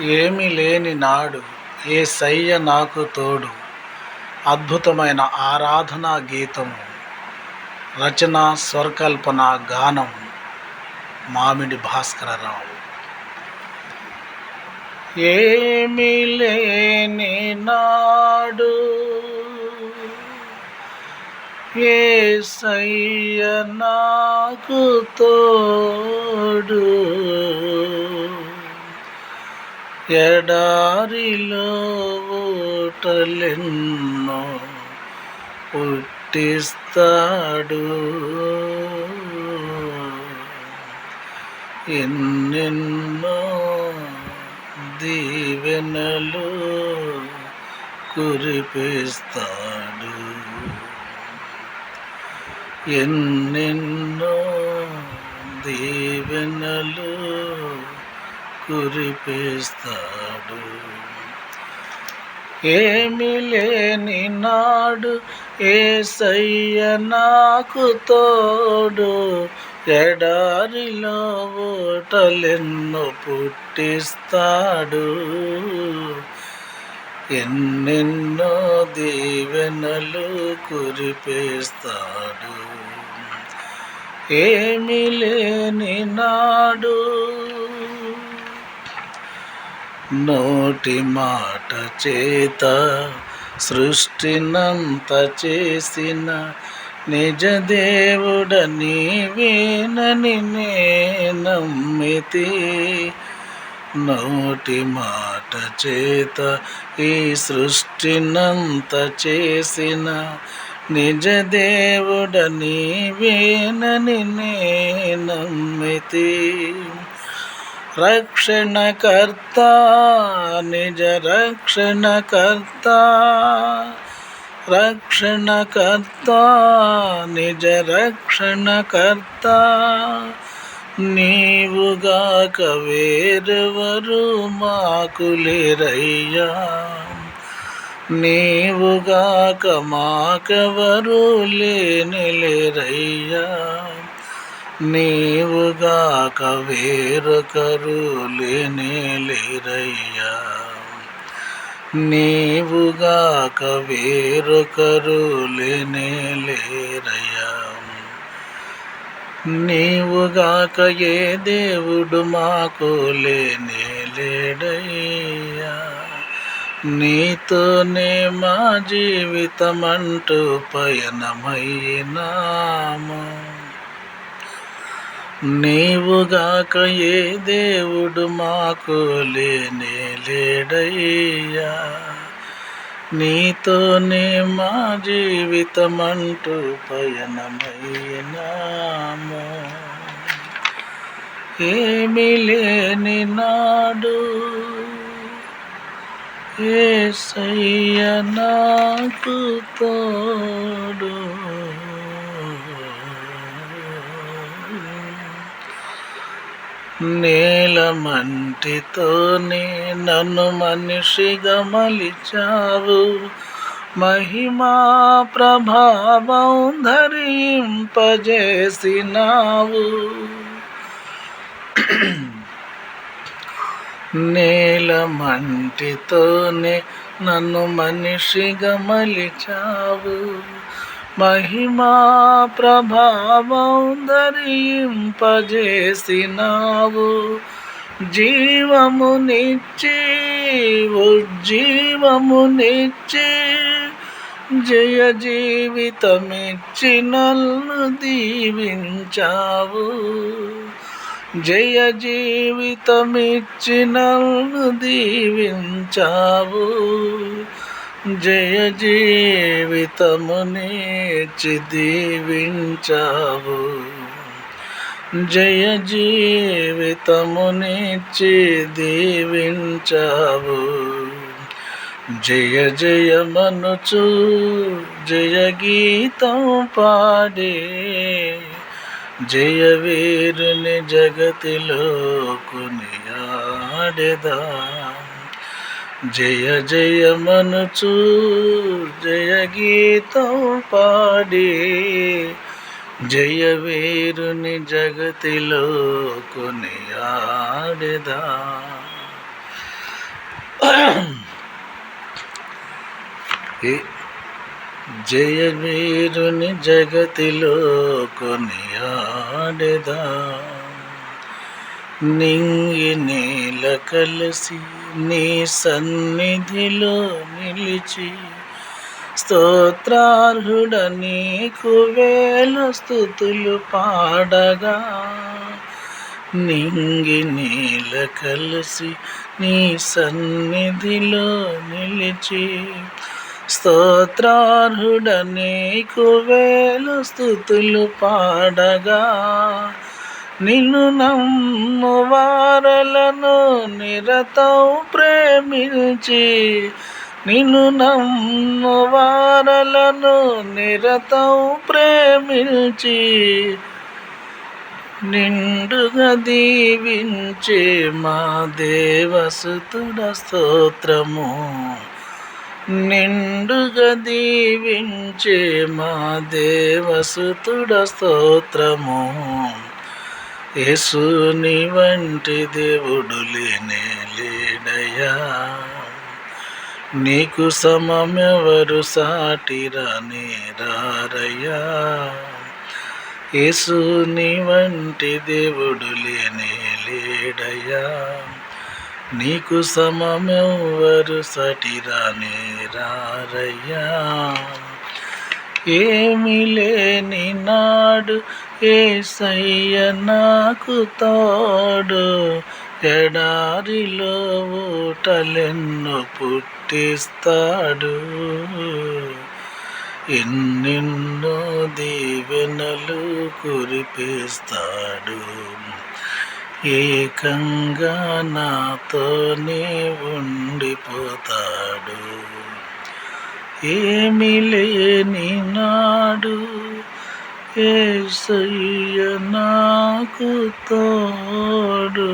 ఏమి లేని నాడు ఏ సయ్య నాకు తోడు. అద్భుతమైన ఆరాధనా గీతము రచన స్వరకల్పన గానం మామిడి భాస్కరరావు. ఏమి లేని నాడు ఏ సయ్య నాకు తోడు. ఎడారిలో ఓటలెన్నో పుట్టిస్తాడు. ఎన్నెన్నో దీవెనలు కురిపిస్తాడు. ఎన్నెన్నో దీవెనలు కురిపేస్తాడు. ఏమి లేని నాడు ఏసయ్య నాకు తోడు. ఎడారిలో ఓటలెన్ను పుట్టిస్తాడు. ఎన్నెన్నో దీవెనలు కురిపేస్తాడు. ఏమి లేని నాడు నోటి మాట చేత సృష్టినంత చేసిన నిజ దేవుడ నీవేనని నమ్మితి నోటి మాట చేత ఈ సృష్టినంత చేసిన నిజ దేవుడ నీవేనని నమ్మితి రక్షణకర్త నిజ రక్షణకర్త. రక్షణకర్త నిజ రక్షణకర్త. నీవుగాక వేరెవరు మాకు లేరయ్యా. నీవుగాక మాకెవరు లేని లేరయ్యా. నీవుగాక వేరొకరు లేనే లేరయ్యా నీవుగాక వేరొకరు లేనే లేరయ్యా నీవుగాక ఏ దేవుడు మాకు లేనే లేడయ్యా. నీతోనే మా జీవితమంటూ పయనమైనాము నీవుగాక ఏ దేవుడు మాకు లేనే లేడయ్యా. నీతోనే మా జీవితమంటూ పయనమైనాము. ఏమి లేని నాడు ఏ సయ్య నాకు తోడు. నేలమంటితోనే నన్ను మనిషిగా మలిచావు. మహిమా ప్రభావం ధరింపజేసినావు. నేలమంటితోనే నన్ను మనిషిగా మలిచావు. మహిమా ప్రభావం ధరింపజేసినావు. జీవమునిచ్చి ఉజ్జీవమునిచ్చి జయ జీవితమిచ్చి నన్ను దీవించావు. జయ జీవితమిచ్చి నన్ను దీవించావు. జయ జీవితమునిచ్చి దీవించావు. జయ జీవితమునిచ్చి దీవించావు. జయ జయ మనుచు జయ గీతం పాడే. జయ వీరుని జగతిలో కొనియాడెదా జయ జయ మనుచు జయ గీతం పాడి. జయ వీరుని జగతిలో కొనియాడెదా. జయ వీరుని జగతిలో కొనియాడెదా. నింగి నేల కలిసి నీ సన్నిధిలో నిలిచి స్తోత్రార్హుడ నీకు వేల స్థుతులు పాడగా. నింగి నీల కలిసి నీ సన్నిధిలో నిలిచి స్తోత్రార్హుడ నీకు వేల స్థుతులు పాడగా. నిన్ను నమ్ము వారలను నిరతం ప్రేమించి. నిన్ను నమ్ము వారలను నిరతం ప్రేమించి. నిండుగా దీవించే మా దేవసుతుడ స్తోత్రము. నిండుగా దీవించే మా దేవసుతుడ స్తోత్రము. యేసుని వంటి దేవుడు లేనే లేడయా నీకు సమమెవరు సాటిరానే రారయ్యా. యేసుని వంటి దేవుడు లేనే లేడయా నీకు సమమెవరు సటిరాని రారయ్యా. ఏమి లేని నాడు ఏసయ్య నాకు తోడు. ఎడారిలో ఊటలెన్ను పుట్టిస్తాడు. ఎన్నెన్నో దీవెనలు కురిపిస్తాడు. ఏకంగా నాతోనే ఉండిపోతాడు. ఏమి లేని నాడు ఏసయ్య నాకు తోడు.